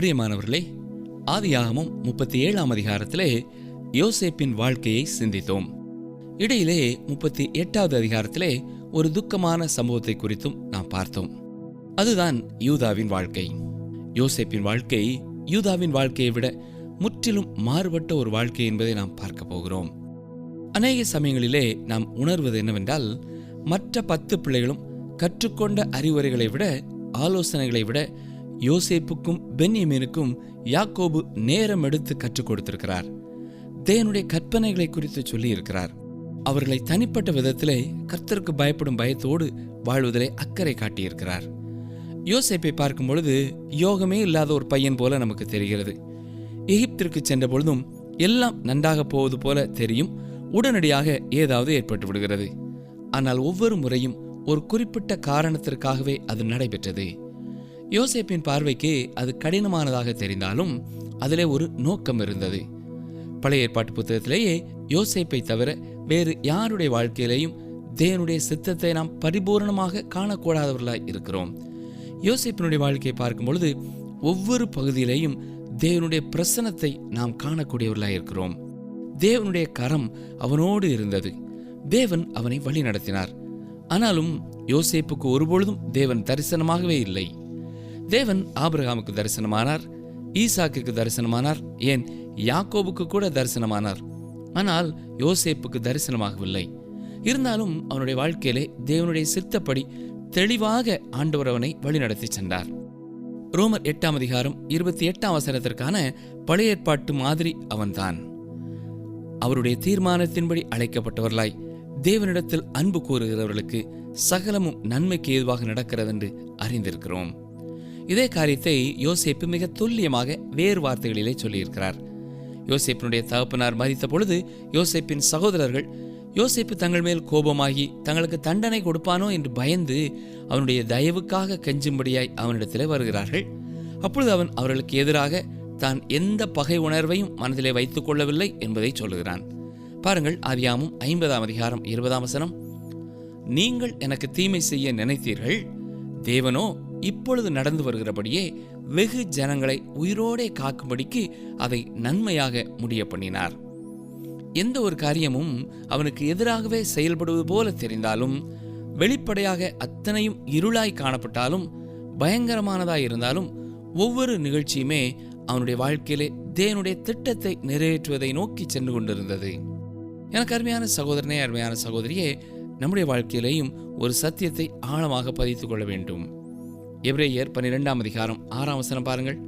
பிரியமானவர்களே ஆதியாகமும் முப்பத்தி ஏழாம் அதிகாரத்திலே யோசேப்பின் வாழ்க்கையை சிந்தித்தோம். இடையிலே முப்பத்தி எட்டாவது அதிகாரத்திலே ஒரு துக்கமான சம்பவத்தை குறித்தும் நாம் பார்த்தோம். அதுதான் யூதாவின் வாழ்க்கை. யோசேப்பின் வாழ்க்கை யூதாவின் வாழ்க்கையை விட முற்றிலும் மாறுபட்ட ஒரு வாழ்க்கை என்பதை நாம் பார்க்க போகிறோம். அநேக சமயங்களிலே நாம் உணர்வது என்னவென்றால் மற்ற பத்து பிள்ளைகளும் கற்றுக்கொண்ட அறிவுரைகளை விட ஆலோசனைகளை விட யோசேப்புக்கும் பென்யமீனுக்கும் யாக்கோபு நேரம் எடுத்து கற்றுக் கொடுத்திருக்கிறார். தேவனுடைய கற்பனைகளை குறித்து சொல்லியிருக்கிறார். அவர்களை தனிப்பட்ட விதத்திலே கர்த்தருக்கு பயப்படும் பயத்தோடு வாழ்வதிலே அக்கறை காட்டியிருக்கிறார். யோசேப்பை பார்க்கும் பொழுது யோகமே இல்லாத ஒரு பையன் போல நமக்கு தெரிகிறது. எகிப்திற்கு சென்ற பொழுதும் எல்லாம் நன்றாக போவது போல தெரியும் உடனடியாக ஏதாவது ஏற்பட்டு விடுகிறது. ஆனால் ஒவ்வொரு முறையும் ஒரு குறிப்பிட்ட காரணத்திற்காகவே அது நடைபெற்றது. யோசேப்பின் பார்வைக்கு அது கடினமானதாக தெரிந்தாலும் அதிலே ஒரு நோக்கம் இருந்தது. பழைய ஏற்பாட்டு புத்தகத்திலேயே யோசேப்பை தவிர வேறு யாருடைய வாழ்க்கையிலேயும் தேவனுடைய சித்தத்தை நாம் பரிபூரணமாக காணக்கூடாதவர்களாய் இருக்கிறோம். யோசேப்பினுடைய வாழ்க்கையை பார்க்கும் பொழுது ஒவ்வொரு பகுதியிலேயும் தேவனுடைய பிரசனத்தை நாம் காணக்கூடியவர்களாக இருக்கிறோம். தேவனுடைய கரம் அவனோடு இருந்தது. தேவன் அவனை வழி நடத்தினார் ஆனாலும் யோசேப்புக்கு ஒருபொழுதும் தேவன் தரிசனமாகவே இல்லை. தேவன் ஆபிரகாமுக்கு தரிசனமானார் ஈசாக்குக்கு தரிசனமானார் ஏன் யாக்கோபுக்கு கூட தரிசனமானார். ஆனால் யோசேப்புக்கு தரிசனமாகவில்லை. இருந்தாலும் அவனுடைய வாழ்க்கையிலே தேவனுடைய சித்தப்படி தெளிவாக ஆண்டவர் அவனை வழிநடத்தி சென்றார். ரோமர் எட்டாம் அதிகாரம் இருபத்தி எட்டாம் அவசரத்திற்கான பழைய ஏற்பாட்டு மாதிரி அவன்தான். அவருடைய தீர்மானத்தின்படி அழைக்கப்பட்டவர்களாய் தேவனிடத்தில் அன்பு கூறுகிறவர்களுக்கு சகலமும் நன்மைக்கு ஏதுவாக நடக்கிறதென்று அறிந்திருக்கிறோம். இதே காரியத்தை யோசேப்பு மிக துல்லியமாக வேறு வார்த்தைகளிலே சொல்லியிருக்கிறார். யோசேப்பினுடைய தகப்பனார் மதித்த பொழுது யோசேப்பின் சகோதரர்கள் யோசேப்பு தங்கள் மேல் கோபமாகி தங்களுக்கு தண்டனை கொடுப்பானோ என்று பயந்து அவனுடைய தயவுக்காக கெஞ்சும்படியாய் அவனிடத்தில் வருகிறார்கள். அப்பொழுது அவன் அவர்களுக்கு எதிராக தான் எந்த பகை உணர்வையும் மனதிலே வைத்துக் கொள்ளவில்லை என்பதை சொல்லுகிறான். பாருங்கள் ஆதியாமும் ஐம்பதாம் அதிகாரம் இருபதாம் வசனம். நீங்கள் எனக்கு தீமை செய்ய நினைத்தீர்கள். தேவனோ இப்பொழுது நடந்து வருகிறபடியே வெகு ஜனங்களை உயிரோடே காக்கும்படிக்கு அதை நன்மையாக முடிய பண்ணினார். எந்த ஒரு காரியமும் அவனுக்கு எதிராகவே செயல்படுவது போல தெரிந்தாலும் வெளிப்படையாக அத்தனையும் இருளாய் காணப்பட்டாலும் பயங்கரமானதாய் இருந்தாலும் ஒவ்வொரு நிகழ்ச்சியுமே அவனுடைய வாழ்க்கையிலே தேவனுடைய திட்டத்தை நிறைவேற்றுவதை நோக்கி சென்று கொண்டிருந்தது. எனக்கு அருமையான சகோதரனே அருமையான சகோதரியே நம்முடைய வாழ்க்கையிலேயும் ஒரு சத்தியத்தை ஆழமாக பதித்துக்கொள்ள கொள்ள வேண்டும். எப்ரேயர் பன்னிரெண்டாம் அதிகாரம் ஆறாம் வசனம் பாருங்கள்.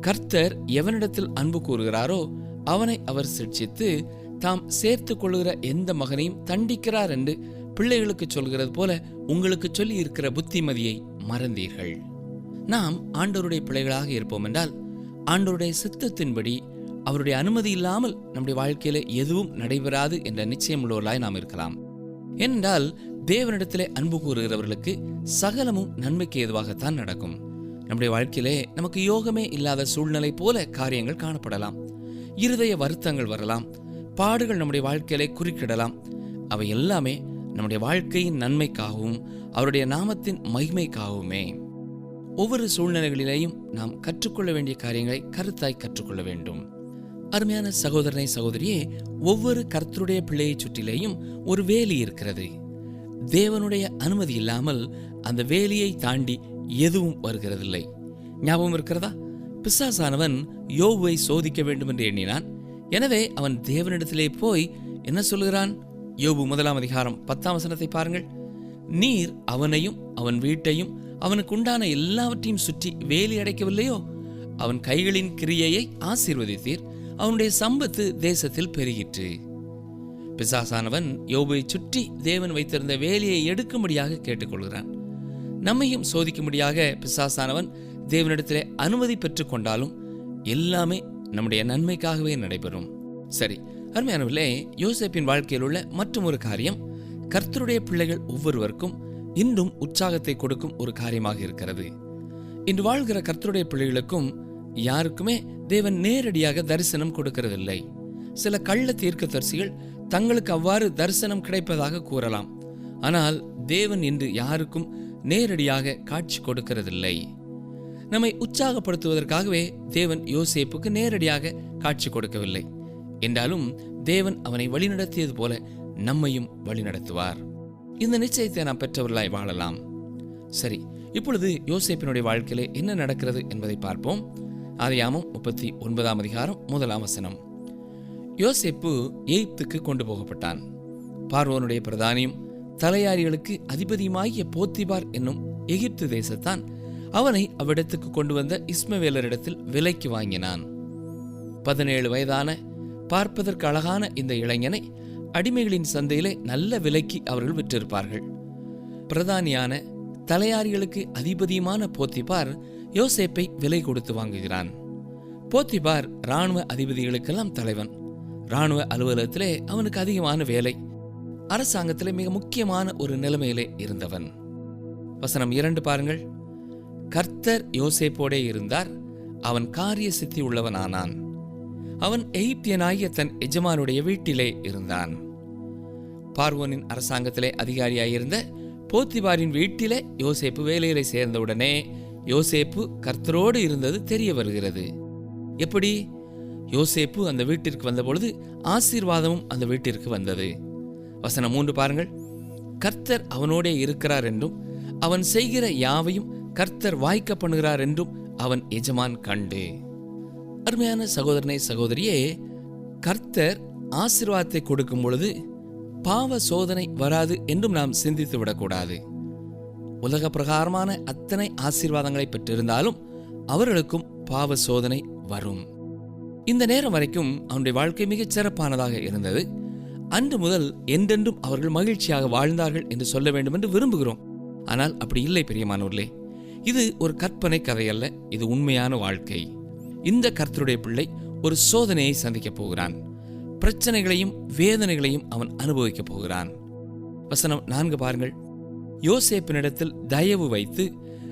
கர்த்தர் எவனிடத்தில் அன்பு கூறுகிறாரோ அவனை அவர் சிட்சித்து தாம் சேர்த்துக் கொள்கிற எந்த மகனையும் தண்டிக்கிறார் என்று பிள்ளைகளுக்கு சொல்கிறது போல உங்களுக்கு சொல்லி இருக்கிற புத்திமதியை மறந்தீர்கள். நாம் ஆண்டோருடைய பிள்ளைகளாக இருப்போம் என்றால் ஆண்டோருடைய சித்தத்தின்படி அவருடைய அனுமதி இல்லாமல் நம்முடைய வாழ்க்கையில எதுவும் நடைபெறாது என்ற நிச்சயம் உள்ளவர்களாய் நாம் இருக்கலாம். ஏனென்றால் தேவனிடத்திலே அன்பு கூறுகிறவர்களுக்கு சகலமும் நன்மைக்கு ஏதுவாகத்தான் நடக்கும். நம்முடைய வாழ்க்கையிலே நமக்கு யோகமே இல்லாத சூழ்நிலை போல காரியங்கள் காணப்படலாம். இருதய வருத்தங்கள் வரலாம். பாடுகள் நம்முடைய வாழ்க்கையிலே குறுக்கிடலாம். அவை எல்லாமே நம்முடைய வாழ்க்கையின் நன்மைக்காகவும் அவருடைய நாமத்தின் மகிமைக்காகவுமே. ஒவ்வொரு சூழ்நிலைகளிலேயும் நாம் கற்றுக்கொள்ள வேண்டிய காரியங்களை கருத்தாய் கற்றுக்கொள்ள வேண்டும். அருமையான சகோதரனை சகோதரியே ஒவ்வொரு கர்த்தருடைய பிள்ளையைச் சுற்றிலேயும் ஒரு வேலி இருக்கிறது. தேவனுடைய அனுமதி இல்லாமல் அந்த வேலியை தாண்டி எதுவும் வருகிறதில்லை. ஞாபகம் இருக்கிறதா? பிசாசானவன் யோவை சோதிக்க வேண்டும் என்று எண்ணினான். எனவே அவன் தேவனிடத்திலே போய் என்ன சொல்கிறான் யோபு முதலாம் அதிகாரம் பத்தாம் வசனத்தை பாருங்கள். நீர் அவனையும் அவன் வீட்டையும் அவனுக்கு உண்டான எல்லாவற்றையும் சுற்றி வேலி அடைக்கவில்லையோ? அவன் கைகளின் கிரியையை ஆசீர்வதித்தீர். அவனுடைய சம்பத்து தேசத்தில் பெருகிற்று. பிசாசானவன் யோபை சுற்றி தேவன் வைத்திருந்த வேலையை எடுக்கும்படியாக கேட்டுக்கொள்கிறான். நம்மையும் சோதிக்கும்படியாக பிசாசானவன் தேவனிடத்திலே அனுமதி பெற்று கொண்டாலும் எல்லாமே நம்முடைய நன்மைக்காகவே நடைபெறும். சரி அருமையானவர்களே யோசேப்பின் வாழ்க்கையில் உள்ள மற்றும் ஒரு காரியம் கர்த்தருடைய பிள்ளைகள் ஒவ்வொருவருக்கும் இன்றும் உற்சாகத்தை கொடுக்கும் ஒரு காரியமாக இருக்கிறது. இன்று வாழ்கிற கர்த்தருடைய பிள்ளைகளுக்கும் யாருக்குமே தேவன் நேரடியாக தரிசனம் கொடுக்கிறதில்லை. சில கள்ள தீர்க்க தரிசிகள் தங்களுக்கு அவ்வாறு தரிசனம் கிடைப்பதாக கூறலாம். ஆனால் தேவன் இன்று யாருக்கும் நேரடியாக காட்சி கொடுக்கிறதில்லை. நம்மை உற்சாகப்படுத்துவதற்காகவே தேவன் யோசேப்புக்கு நேரடியாக காட்சி கொடுக்கவில்லை. என்றாலும் தேவன் அவனை வழிநடத்தியது போல நம்மையும் வழிநடத்துவார். இந்த நிச்சயத்தை நாம் பெற்றவர்களாய் வாழலாம். சரி இப்பொழுது யோசேப்பினுடைய வாழ்க்கையிலே என்ன நடக்கிறது என்பதை பார்ப்போம். ஆதியாமம் முப்பத்தி ஒன்பதாம் அதிகாரம் முதலாம் வசனம். யோசேப்பு எகிப்துக்கு கொண்டு போகப்பட்டான். பார்வோனுடைய பிரதானியும் தலையாரிகளுக்கு அதிபதியுமாகிய போத்திபார் என்னும் எகிப்து தேசத்தான் அவனை அவ்விடத்துக்கு கொண்டு வந்த இஸ்மவேலரிடத்தில் விலைக்கு வாங்கினான். பதினேழு வயதான பார்ப்பதற்கு அழகான இந்த இளைஞனை அடிமைகளின் சந்தையிலே நல்ல விலைக்கு அவர்கள் விற்றிருப்பார்கள். பிரதானியான தலையாரிகளுக்கு அதிபதியுமான போத்திபார் யோசேப்பை விலை கொடுத்து வாங்குகிறான். போத்திபார் இராணுவ அதிபதிகளுக்கெல்லாம் தலைவன். இராணுவ அலுவலகத்திலே அவனுக்கு அதிகமான வேலை. அரசாங்கத்திலே மிக முக்கியமான ஒரு நிலைமையிலே இருந்தவன். வசனம் இரண்டு பாருங்கள். கர்த்தர் யோசேப்போடே இருந்தார் அவன் காரிய சித்தி உள்ளவனானான். அவன் எகிப்தியனாகிய தன் எஜமானுடைய வீட்டிலே இருந்தான். பார்வோனின் அரசாங்கத்திலே அதிகாரியாயிருந்த போத்திபாரின் வீட்டிலே யோசேப்பு வேலையிலே சேர்ந்தவுடனே யோசேப்பு கர்த்தரோடு இருந்தது தெரிய வருகிறது. எப்படி? யோசேப்பு அந்த வீட்டிற்கு வந்தபொழுது ஆசீர்வாதமும் அந்த வீட்டிற்கு வந்தது. வசனம் மூன்று பாருங்கள். கர்த்தர் அவனோடே இருக்கிறார் என்றும் அவன் செய்கிற யாவையும் கர்த்தர் வாய்க்க பண்ணுகிறார் என்றும் அவன் எஜமான் கண்டு. அருமையான சகோதரனை சகோதரியே கர்த்தர் ஆசீர்வாதத்தை கொடுக்கும் பொழுது பாவ சோதனை வராது என்றும் நாம் சிந்தித்து விடக்கூடாது. உலக பிரகாரமான அத்தனை ஆசீர்வாதங்களை பெற்றிருந்தாலும் அவர்களுக்கும் பாவ சோதனை வரும். இந்த நேரம் வரைக்கும் அவனுடைய வாழ்க்கை மிகச் சிறப்பானதாக இருந்தது. அன்று முதல் என்றென்றும் அவர்கள் மகிழ்ச்சியாக வாழ்ந்தார்கள் என்று சொல்ல வேண்டும் என்று விரும்புகிறோம். ஆனால் அப்படி இல்லை பெரியமானவர்களே இது ஒரு கற்பனை கதை அல்ல இது உண்மையான வாழ்க்கை. இந்த கர்த்தருடைய பிள்ளை ஒரு சோதனையை சந்திக்கப் போகிறான். பிரச்சனைகளையும் வேதனைகளையும் அவன் அனுபவிக்கப் போகிறான். வசனம் நான்கு பாருங்கள். யோசேப்பினிடத்தில் தயவு வைத்து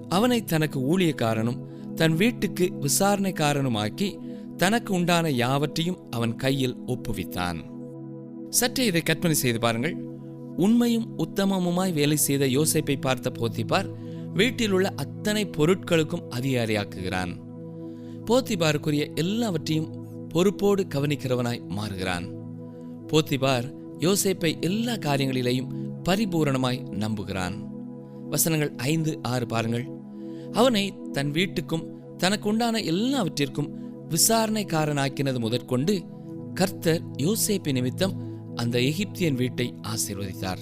அவனை தனக்கு ஊழியக்காரனும் தன் வீட்டுக்கு விசாரணைக்காரனுமாக்கி தனக்கு உண்டான யாவற்றையும் அவன் கையில் ஒப்புவித்தான். சற்றே இதை கற்பனை செய்து பாருங்கள். உண்மையும் உத்தமமுமாய் வேலை செய்த யோசேப்பை பார்த்த போத்திபார் வீட்டில் உள்ள அத்தனை பொருட்களுக்கும் அதிகாரியாக்குகிறான். போத்திபாருக்குரிய எல்லாவற்றையும் பொறுப்போடு கவனிக்கிறவனாய் மாறுகிறான். போத்திபார் யோசேப்பை எல்லா காரியங்களிலேயும் பரிபூரணமாய் நம்புகிறான். வசனங்கள் ஐந்து ஆறு பாருங்கள். அவனை தன் வீட்டுக்கும் தனக்கு உண்டான எல்லாவற்றிற்கும் விசாரணைக்காரனாக்கினது முதற்கொண்டு கர்த்தர் யோசேப்பு நிமித்தம் அந்த எகிப்தியன் வீட்டை ஆசீர்வதித்தார்.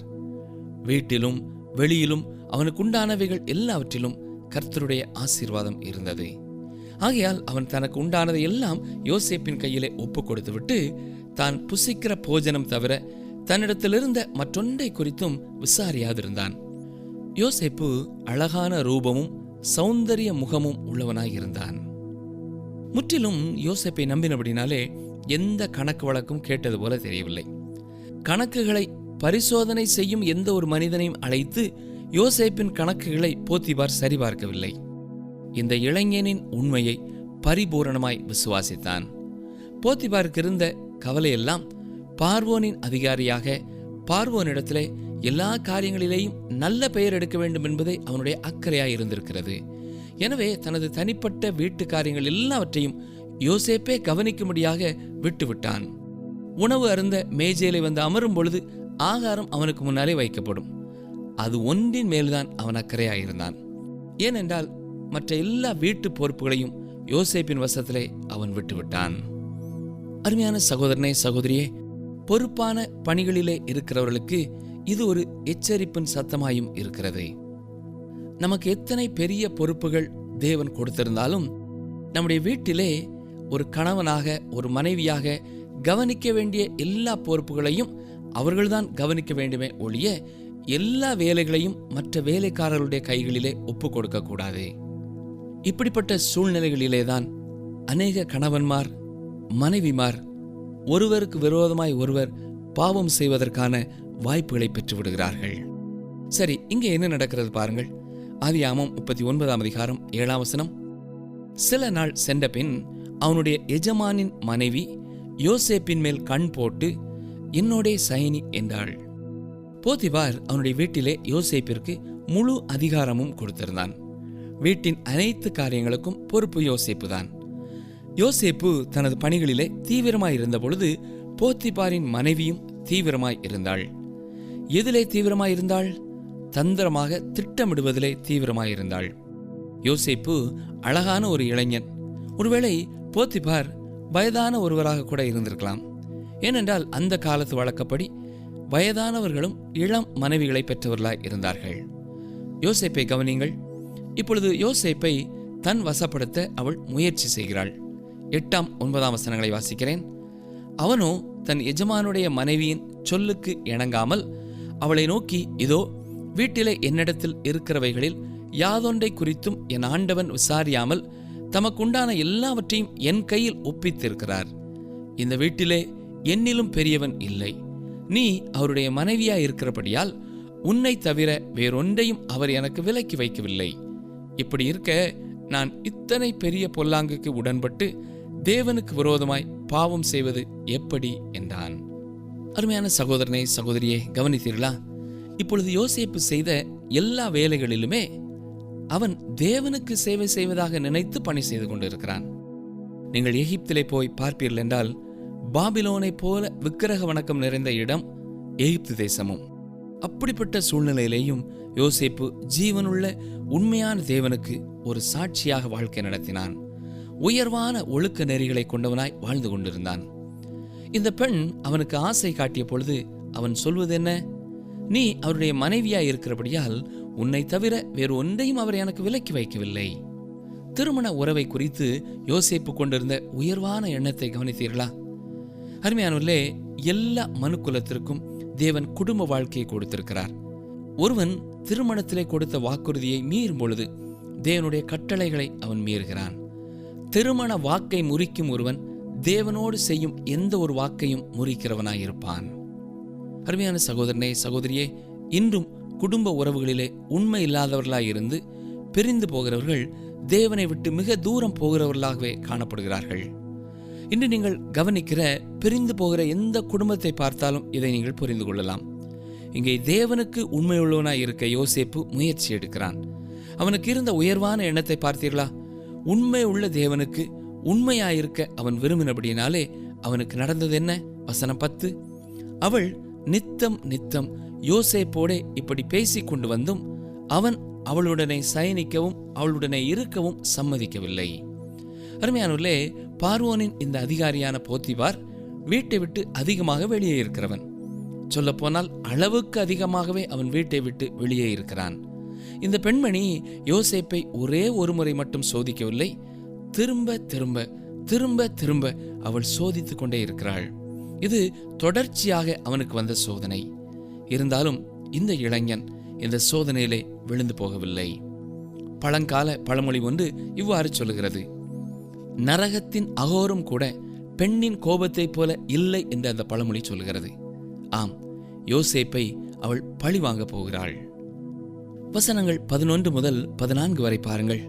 வீட்டிலும் வெளியிலும் அவனுக்கு உண்டானவைகள் எல்லாவற்றிலும் கர்த்தருடைய ஆசீர்வாதம் இருந்தது. ஆகையால் அவன் தனக்கு உண்டானதை எல்லாம் யோசேப்பின் கையிலே ஒப்பு கொடுத்துவிட்டு தான் புசிக்கிற போஜனம் தவிர தன்னிடத்திலிருந்த மற்றொன்றை குறித்தும் விசாரியாதிருந்தான். யோசேப்பு அழகான ரூபமும் சௌந்தரிய முகமும் உள்ளவனாயிருந்தான். முற்றிலும் யோசப்பை நம்பினபடினாலே எந்த கணக்கு வழக்கும் கேட்டது போல தெரியவில்லை. கணக்குகளை பரிசோதனை செய்யும் எந்த ஒரு மனிதனையும் அழைத்து யோசேப்பின் கணக்குகளை போத்திபார் சரிபார்க்கவில்லை. இந்த இளைஞனின் உண்மையை பரிபூரணமாய் விசுவாசித்தான். போத்திபாருக்கு இருந்த கவலையெல்லாம் பார்வோனின் அதிகாரியாக பார்வோனிடத்திலே எல்லா காரியங்களிலேயும் நல்ல பெயர் எடுக்க வேண்டும் என்பதே அவனுடைய அக்கறையாய் இருந்திருக்கிறது. எனவே தனது தனிப்பட்ட வீட்டு காரியங்கள் எல்லாவற்றையும் யோசேப்பே கவனிக்கும்படியாக விட்டுவிட்டான். உணவு அருந்த மேஜையிலே வந்து அமரும் பொழுது ஆகாரம் அவனுக்கு முன்னாலே வைக்கப்படும். அது ஒன்றின் மேல்தான் அவன் அக்கறையாயிருந்தான். ஏனென்றால் மற்ற எல்லா வீட்டு பொறுப்புகளையும் யோசேப்பின் வசத்திலே அவன் விட்டுவிட்டான். அருமையான சகோதரனே சகோதரியே பொறுப்பான பணிகளிலே இருக்கிறவர்களுக்கு இது ஒரு எச்சரிப்பின் சத்தமாயும் இருக்கிறது. நமக்கு எத்தனை பெரிய பொறுப்புகள் தேவன் கொடுத்திருந்தாலும் நம்முடைய வீட்டிலே ஒரு கணவனாக ஒரு மனைவியாக கவனிக்க வேண்டிய எல்லா பொறுப்புகளையும் அவர்கள்தான் கவனிக்க வேண்டுமே ஒழிய எல்லா வேலைகளையும் மற்ற வேலைக்காரர்களுடைய கைகளிலே ஒப்பு கொடுக்க கூடாது இப்படிப்பட்ட சூழ்நிலைகளிலே தான் அநேக கணவன்மார் மனைவிமார் ஒருவருக்கு விரோதமாய் ஒருவர் பாவம் செய்வதற்கான வாய்ப்புகளை பெற்று விடுகிறார்கள் சரி இங்கே என்ன நடக்கிறது பாருங்கள். ஆதியாமம் முப்பத்தி ஒன்பதாம் அதிகாரம் ஏழாம் வசனம். சில நாள் சென்ற பின் அவனுடைய எஜமானின் மனைவி யோசேப்பின் மேல் கண் போட்டு என்னோடே சயனி என்றாள். போத்திபார் அவனுடைய வீட்டிலே யோசேப்பிற்கு முழு அதிகாரமும் கொடுத்திருந்தான். வீட்டின் அனைத்து காரியங்களுக்கும் பொறுப்பு யோசேப்பு தான் யோசேப்பு தனது பணிகளிலே தீவிரமாய் இருந்த பொழுது போத்திபாரின் மனைவியும் தீவிரமாய் இருந்தாள். எதிலே தீவிரமாய் இருந்தாள்? தந்திரமாக திட்டமிடுவதிலே தீவிரமாயிருந்தாள். யோசிப்பு யோசேப்பு அழகான ஒரு இளைஞன். ஒருவேளை போத்திபார் வயதான ஒருவராக கூட இருந்திருக்கலாம். ஏனென்றால் அந்த காலத்து வழக்கப்படி வயதானவர்களும் இளம் மனைவிகளை பெற்றவர்களாய் இருந்தார்கள். யோசேப்பை கவனிங்கள் இப்பொழுது யோசேப்பை தன் வசப்படுத்த அவள் முயற்சி செய்கிறாள். எட்டாம் ஒன்பதாம் வசனங்களை வாசிக்கிறேன். அவனோ தன் எஜமானுடைய மனைவியின் சொல்லுக்கு இணங்காமல் அவளை நோக்கி இதோ வீட்டிலே என்னிடத்தில் இருக்கிறவைகளில் யாதொன்றை குறித்தும் என் ஆண்டவன் விசாரியாமல் தமக்குண்டான எல்லாவற்றையும் என் கையில் ஒப்பித்திருக்கிறார். இந்த வீட்டிலே என்னிலும் பெரியவன் இல்லை. நீ அவருடைய மனைவியாய் இருக்கிறபடியால் உன்னை தவிர வேறொன்றையும் அவர் எனக்கு விலக்கி வைக்கவில்லை. இப்படி இருக்க நான் இத்தனை பெரிய பொல்லாங்குக்கு உடன்பட்டு தேவனுக்கு விரோதமாய் பாவம் செய்வது எப்படி? என்றான். அருமையான சகோதரனை சகோதரியே கவனித்தீர்களா? இப்பொழுது யோசேப்பு செய்த எல்லா வேலைகளிலுமே அவன் தேவனுக்கு சேவை செய்வதாக நினைத்து பணி செய்து கொண்டிருக்கிறான். நீங்கள் எகிப்திலே போய் பார்ப்பீர்கள் என்றால் பாபிலோனைப் போல விக்கிரக வணக்கம் நிறைந்த இடம் எகிப்து தேசமும். அப்படிப்பட்ட சூழ்நிலையிலேயும் யோசேப்பு ஜீவனுள்ள உண்மையான தேவனுக்கு ஒரு சாட்சியாக வாழ்க்கை நடத்தினான். உயர்வான ஒழுக்க நெறிகளை கொண்டவனாய் வாழ்ந்து கொண்டிருந்தான். இந்த பெண் அவனுக்கு ஆசை காட்டிய பொழுது அவன் சொல்வது என்ன நீ அவருடைய மனைவியாய் இருக்கிறபடியால் உன்னை தவிர வேறு ஒன்றையும் அவர் எனக்கு விலக்கி வைக்கவில்லை. திருமண உறவை குறித்து யோசிப்பு கொண்டிருந்த உயர்வான எண்ணத்தை கவனித்தீர்களா? அருமையானவர்களே எல்லா மனுக்குலத்திற்கும் தேவன் குடும்ப வாழ்க்கையை கொடுத்திருக்கிறார். ஒருவன் திருமணத்திலே கொடுத்த வாக்குறுதியை மீறும் பொழுது தேவனுடைய கட்டளைகளை அவன் மீறுகிறான். திருமண வாக்கை முறிக்கும் ஒருவன் தேவனோடு செய்யும் எந்த ஒரு வாக்கையும் முறிக்கிறவனாயிருப்பான். அருமையான சகோதரனே சகோதரியே இன்றும் குடும்ப உறவுகளிலே உண்மை இல்லாதவர்களாய் இருந்து பிரிந்து போகிறவர்கள் தேவனை விட்டு மிக தூரம் போகிறவர்களாகவே காணப்படுகிறார்கள். இன்று நீங்கள் கவனிக்கிற பிரிந்து போகிற எந்த குடும்பத்தை பார்த்தாலும் இதை நீங்கள் புரிந்து கொள்ளலாம். இங்கே தேவனுக்கு உண்மையுள்ளவனாய் இருக்க யோசேப்பு முயற்சி எடுக்கிறான். அவனுக்கு இருந்த உயர்வான எண்ணத்தை பார்த்தீர்களா? உண்மை உள்ள தேவனுக்கு உண்மையாயிருக்க அவன் விரும்பினபடியினாலே அவனுக்கு நடந்தது என்ன? வசனம் பத்து. அவள் நித்தம் நித்தம் யோசேப்போடே இப்படி பேசிக் கொண்டு வந்தும் அவன் அவளுடனே சயனிக்கவும் அவளுடனே இருக்கவும் சம்மதிக்கவில்லை. அருமையானுள்ளே பார்வோனின் இந்த அதிகாரியான போத்திபார் வீட்டை விட்டு அதிகமாக வெளியே இருக்கிறவன். சொல்லப்போனால் அளவுக்கு அதிகமாகவே அவன் வீட்டை விட்டு வெளியே இருக்கிறான். இந்த பெண்மணி யோசேப்பை ஒரே ஒரு முறை மட்டும் சோதிக்கவில்லை திரும்ப திரும்ப திரும்ப திரும்ப அவள் சோதித்துக் கொண்டே இருக்கிறாள். இது தொடர்ச்சியாக அவனுக்கு வந்த சோதனை. இருந்தாலும் இந்த இளைஞன் இந்த சோதனையிலே விழுந்து போகவில்லை. பழங்கால பழமொழி ஒன்று இவ்வாறு சொல்லுகிறது. நரகத்தின் அகோரம் கூட பெண்ணின் கோபத்தைப் போல இல்லை என்று அந்த பழமொழி சொல்கிறது ஆம் யோசேப்பை அவள் பழி வாங்கப் போகிறாள். வசனங்கள் பதினொன்று முதல் பதினான்கு வரை பாருங்கள்.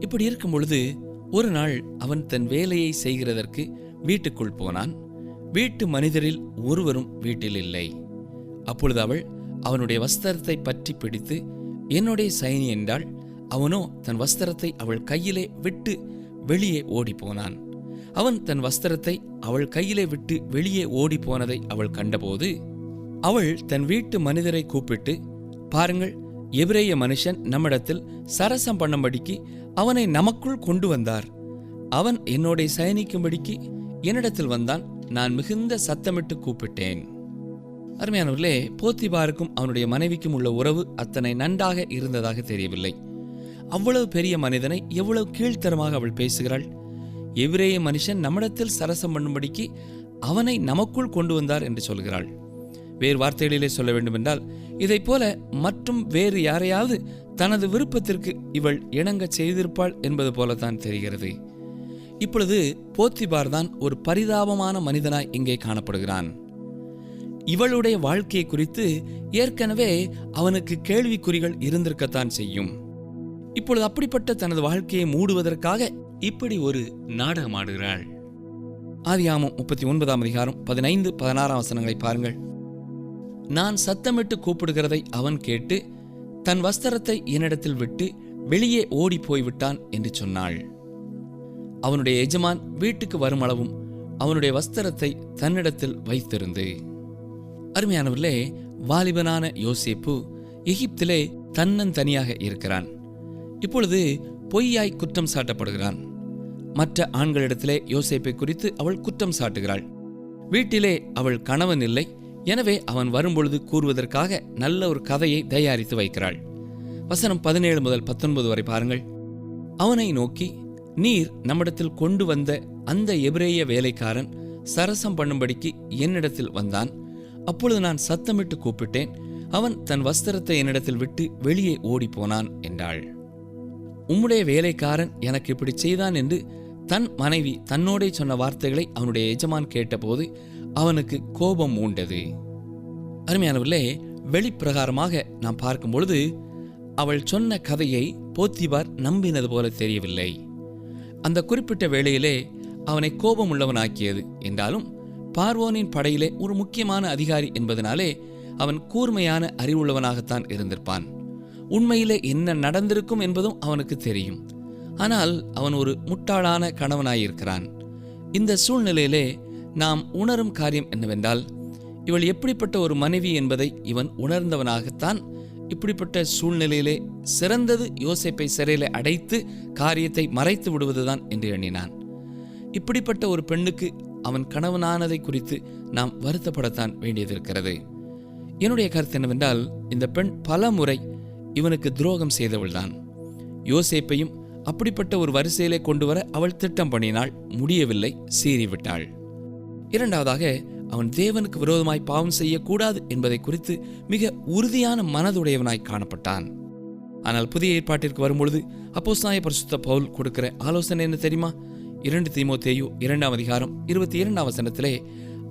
இப்படி இருக்கும் பொழுது ஒரு நாள் அவன் தன் வேலையை செய்கிறதற்கு வீட்டுக்குள் போனான். வீட்டு மனிதரில் ஒருவரும் வீட்டில் இல்லை. அப்பொழுது அவள் அவனுடைய வஸ்திரத்தை பற்றி பிடித்து என்னுடைய சைனி என்றாள் அவனோ தன் வஸ்திரத்தை அவள் கையிலே விட்டு வெளியே ஓடிப்போனான். அவன் தன் வஸ்திரத்தை அவள் கையிலே விட்டு வெளியே ஓடிப்போனதை அவள் கண்டபோது அவள் தன் வீட்டு மனிதரை கூப்பிட்டு பாருங்கள் எபிரேய மனுஷன் நம்மிடத்தில் சரசம் பண்ணும்படிக்கு அவனை நமக்குள் கொண்டு வந்தார். அவன் என்னோட சயனிக்கும்படிக்கு என்னிடத்தில் வந்தான். நான் மிகுந்த சத்தமிட்டு கூப்பிட்டேன். அருமையானவர்களே போத்திபாருக்கும் அவனுடைய மனைவிக்கும் உள்ள உறவு அத்தனை நன்றாக இருந்ததாக தெரியவில்லை. அவ்வளவு பெரிய மனிதனை எவ்வளவு கீழ்த்தரமாக அவள் பேசுகிறாள்? எவ்ரேய மனுஷன் நம்மிடத்தில் சரசம் பண்ணும்படிக்கு அவனை நமக்குள் கொண்டு வந்தார் என்று சொல்கிறாள். வேறு வார்த்தைகளிலே சொல்ல வேண்டுமென்றால் இதைப் போல மற்றும் வேறு யாரையாவது தனது விருப்பத்திற்கு இவள் இணங்க செய்திருப்பாள் என்பது போலத்தான் தெரிகிறது. இப்பொழுது போத்திபார் தான் ஒரு பரிதாபமான மனிதனாய் இங்கே காணப்படுகிறான். இவளுடைய வாழ்க்கையை குறித்து ஏற்கனவே அவனுக்கு கேள்விக்குறிகள் இருந்திருக்கத்தான் செய்யும். இப்பொழுது அப்படிப்பட்ட தனது வாழ்க்கையை மூடுவதற்காக இப்படி ஒரு நாடகம் ஆடுகிறாள். ஆதியாமம் முப்பத்தி ஒன்பதாம் அதிகாரம் பதினைந்து பதினாறாம் வசனங்களை பாருங்கள். நான் சத்தமிட்டு கூப்பிடுகிறதை அவன் கேட்டு தன் வஸ்திரத்தை என்னிடத்தில் விட்டு வெளியே ஓடி போய்விட்டான் என்று சொன்னாள். அவனுடைய எஜமான் வீட்டுக்கு வருமளவும் அவனுடைய வஸ்திரத்தை தன்னிடத்தில் வைத்திருந்து. அருமையானவர்களே வாலிபனான யோசேப்பு எகிப்திலே தன்னந்தனியாக இருக்கிறான். இப்பொழுது பொய்யாய் குற்றம் சாட்டப்படுகிறான். மற்ற ஆண்களிடத்திலே யோசேப்பை குறித்து அவள் குற்றம் சாட்டுகிறாள். வீட்டிலே அவள் கணவன் இல்லை எனவே அவன் வரும்பொழுது கூறுவதற்காக நல்ல ஒரு கதையை தயாரித்து வைக்கிறாள். வசனம் பதினேழு முதல் பத்தொன்பது வரை பாருங்கள். அவனை நோக்கி நீர் நம்மிடத்தில் கொண்டு வந்த அந்த எபிரேய வேலைக்காரன் சரசம் பண்ணும்படிக்கு என்னிடத்தில் வந்தான். அப்பொழுது நான் சத்தமிட்டு கூப்பிட்டேன். அவன் தன் வஸ்திரத்தை என்னிடத்தில் விட்டு வெளியே ஓடிப்போனான் என்றாள். உம்முடைய வேலைக்காரன் எனக்கு இப்படி செய்தான் என்று தன் மனைவி தன்னோடே சொன்ன வார்த்தைகளை அவனுடைய எஜமான் கேட்டபோது அவனுக்கு கோபம் மூண்டது அருமையானவர்களே வெளிப்பிரகாரமாக நாம் பார்க்கும் பொழுது அவள் சொன்ன கதையை போத்திபார் நம்பினது போல தெரியவில்லை. அந்த குறிப்பிட்ட வேளையிலே அவனை கோபம் உள்ளவனாக்கியது என்றாலும் பார்வோனின் படையிலே ஒரு முக்கியமான அதிகாரி என்பதனாலே அவன் கூர்மையான அறிவுள்ளவனாகத்தான் இருந்திருப்பான். உண்மையிலே என்ன நடந்திருக்கும் என்பதும் அவனுக்கு தெரியும். ஆனால் அவன் ஒரு முட்டாளான கணவனாயிருக்கிறான். இந்த சூழ்நிலையிலே நாம் உணரும் காரியம் என்னவென்றால் இவள் எப்படிப்பட்ட ஒரு மனைவி என்பதை இவன் உணர்ந்தவனாகத்தான் இப்படிப்பட்ட சூழ்நிலையிலே சிறந்தது யோசேப்பை சிறையில் அடைத்து காரியத்தை மறைத்து விடுவதுதான் என்று எண்ணினான். இப்படிப்பட்ட ஒரு பெண்ணுக்கு அவன் கணவனானதை குறித்து நாம் வருத்தப்படத்தான் வேண்டியதிருக்கிறது. என்னுடைய கருத்து என்னவென்றால் இந்த பெண் பல முறை இவனுக்கு துரோகம் செய்தவள்தான். யோசேப்பையும் அப்படிப்பட்ட ஒரு வரிசையிலே கொண்டு வர அவள் திட்டம் பண்ணினாள் முடியவில்லை சீறிவிட்டாள். இரண்டாவதாக அவன் தேவனுக்கு விரோதமாய் பாவம் செய்யக்கூடாது என்பதை குறித்து மிக உறுதியான மனதுடையவனாய் காணப்பட்டான். ஆனால் புதிய ஏற்பாட்டிற்கு வரும்பொழுது அப்போஸ்தாய பரிசுத்த பவுல் கொடுக்கிற ஆலோசனை என்ன தெரியுமா? இரண்டு தீமோத்தேயு இரண்டாம் அதிகாரம் இருபத்தி இரண்டாம் வசனத்திலே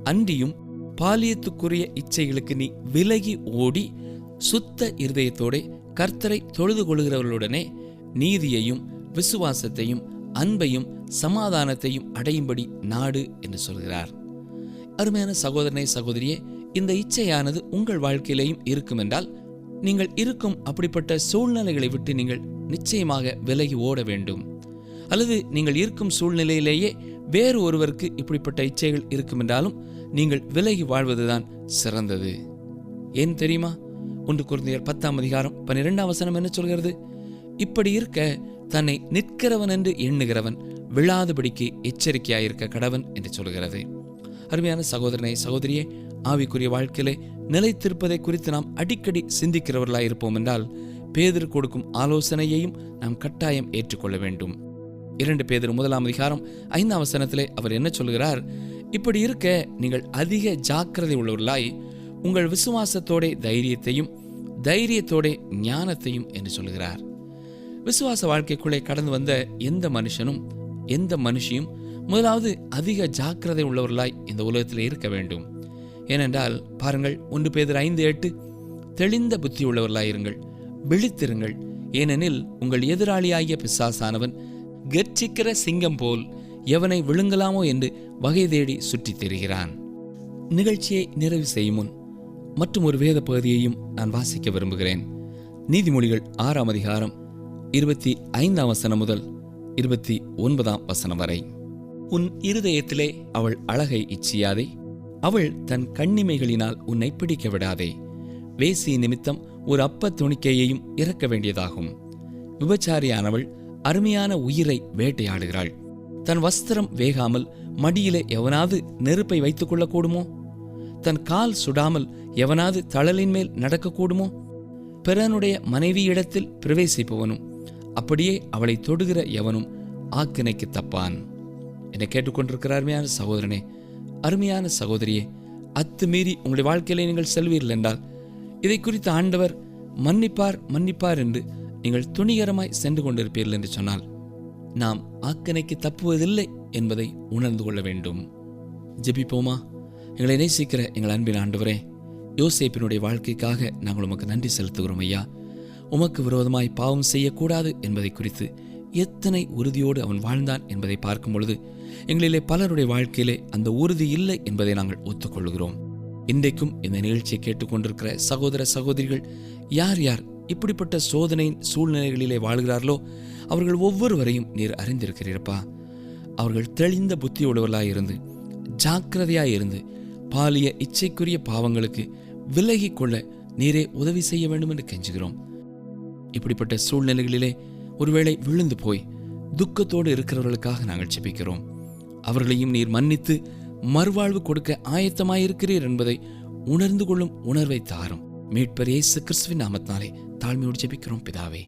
அன்றியும் பாலியத்துக்குரிய இச்சைகளுக்கு நீ விலகி ஓடி சுத்த இருதயத்தோடே கர்த்தரை தொழுது கொள்கிறவர்களுடனே நீதியையும் விசுவாசத்தையும் அன்பையும் சமாதானத்தையும் அடையும்படி நாடு என்று சொல்கிறார். அருமையான சகோதரனே சகோதரியே இந்த இச்சையானது உங்கள் வாழ்க்கையிலேயும் இருக்கும் என்றால் நீங்கள் இருக்கும் அப்படிப்பட்ட சூழ்நிலைகளை விட்டு நீங்கள் நிச்சயமாக விலகி ஓட வேண்டும். அல்லது நீங்கள் இருக்கும் சூழ்நிலையிலேயே வேறு ஒருவருக்கு இப்படிப்பட்ட இச்சைகள் இருக்கும் என்றாலும் நீங்கள் விலகி வாழ்வதுதான் சிறந்தது. ஏன் தெரியுமா? ஒன்று குருந்தியர் பத்தாம் அதிகாரம் பன்னிரெண்டாம் வசனம் என்ன சொல்கிறது? இப்படி இருக்க தன்னை நிற்கிறவன் என்று எண்ணுகிறவன் விழாதபடிக்கு எச்சரிக்கையாயிருக்க கடவன் என்று சொல்கிறது. அருமையான சகோதரனை சகோதரியே ஆவிக்குரிய வாழ்க்கையிலே நிலைத்திருப்பதை குறித்து நாம் அடிக்கடி சிந்திக்கிறவர்களாய் இருப்போம் என்றால் பேதர் கொடுக்கும் ஆலோசனையையும் நாம் கட்டாயம் ஏற்றுக்கொள்ள வேண்டும். இரண்டு பேதர் முதலாம் அதிகாரம் ஐந்தாம் வசனத்திலே அவர் என்ன சொல்கிறார்? இப்படி இருக்க நீங்கள் அதிக ஜாக்கிரதை உள்ளவர்களாய் உங்கள் விசுவாசத்தோட தைரியத்தையும் தைரியத்தோட ஞானத்தையும் என்று சொல்கிறார். விசுவாச வாழ்க்கைக்குள்ளே கடந்து வந்த எந்த மனுஷனும் எந்த மனுஷியும் முதலாவது அதிக ஜாக்கிரதை உள்ளவர்களாய் இந்த உலகத்தில் இருக்க வேண்டும். ஏனென்றால் பாருங்கள் ஒன்று பேதர் ஐந்து எட்டு தெளிந்த புத்தி உள்ளவர்களாயிருங்கள் விழித்திருங்கள். ஏனெனில் உங்கள் எதிராளியாகிய பிசாசானவன் கர்ச்சிக்கிற சிங்கம் போல் எவனை விழுங்கலாமோ என்று வகை தேடி சுற்றித் திரிகிறான். நிகழ்ச்சியை நிறைவு செய்யும் முன் மற்றும் ஒரு வேத பகுதியையும் நான் வாசிக்க விரும்புகிறேன். நீதிமொழிகள் ஆறாம் அதிகாரம் இருபத்தி ஐந்தாம் வசனம் முதல் இருபத்தி ஒன்பதாம் வசனம் வரை. உன் இருதயத்திலே அவள் அழகை இச்சியாதே. அவள் தன் கண்ணிமைகளினால் உன்னை பிடிக்க விடாதே வேசி நிமித்தம் ஒரு அப்ப துணிக்கையையும் இறக்க வேண்டியதாகும். விபச்சாரியானவள் அருமையான உயிரை வேட்டையாடுகிறாள். தன் வஸ்திரம் வேகாமல் மடியிலே எவனாவது நெருப்பை வைத்துக் கொள்ளக்கூடுமோ? தன் கால் சுடாமல் எவனாவது தழலின் மேல் நடக்கக்கூடுமோ? பிறனுடைய மனைவியிடத்தில் பிரவேசிப்பவனும் அப்படியே அவளை தொடுகிற எவனும் ஆக்கினைக்கு தப்பான். என்னை கேட்டுக்கொண்டிருக்கிற அருமையான சகோதரனே. அருமையான சகோதரியே அத்துமீறி உங்களுடைய வாழ்க்கையிலே நீங்கள் செல்வீர்கள் என்றால் இதை குறித்து ஆண்டவர் மன்னிப்பார் மன்னிப்பார் என்று நீங்கள் துணிகரமாய் சென்று கொண்டிருப்பீர்கள் என்று சொன்னால் நாம் ஆக்கணைக்கு தப்புவதில்லை என்பதை உணர்ந்து கொள்ள வேண்டும். ஜெபிப்போமா? எங்களை நேசிக்கிற எங்கள் அன்பின் ஆண்டவரே யோசேப்பினுடைய வாழ்க்கைக்காக நாங்கள் உமக்கு நன்றி செலுத்துகிறோம் ஐயா. உமக்கு விரோதமாய் பாவம் செய்யக்கூடாது என்பதை குறித்து எத்தனை உறுதியோடு அவன் வாழ்ந்தான் என்பதை பார்க்கும் பொழுது எங்களிலே பலருடைய வாழ்க்கையிலே அந்த உறுதி இல்லை என்பதை நாங்கள் ஒத்துக்கொள்கிறோம் இன்றைக்கும் இந்த நிகழ்ச்சியை கேட்டுக்கொண்டிருக்கிற சகோதர சகோதரிகள் யார் யார் இப்படிப்பட்ட சோதனை சூழ்நிலைகளிலே வாழ்கிறார்களோ அவர்கள் ஒவ்வொருவரையும் நீர் அறிந்திருக்கிறீரப்பா. அவர்கள் தெளிந்த புத்தியுள்ளவர்களாய் இருந்து ஜாக்கிரதையாக இருந்து பாலிய இச்சைக்குரிய பாவங்களுக்கு விலகி கொள்ள நீரே உதவி செய்ய வேண்டும் என்று கெஞ்சுகிறோம். இப்படிப்பட்ட சூழ்நிலைகளிலே ஒருவேளை விழுந்து போய் துக்கத்தோடு இருக்கிறவர்களுக்காக நாங்கள் ஜெபிக்கிறோம். அவர்களையும் நீர் மன்னித்து மறுவாழ்வு கொடுக்க ஆயத்தமாயிருக்கிறீர் என்பதை உணர்ந்து கொள்ளும் உணர்வை தாரும். மீட்பர் இயேசு கிறிஸ்துவின் நாமத்தினாலே தாழ்மையோடு ஜெபிக்கிறோம் பிதாவே.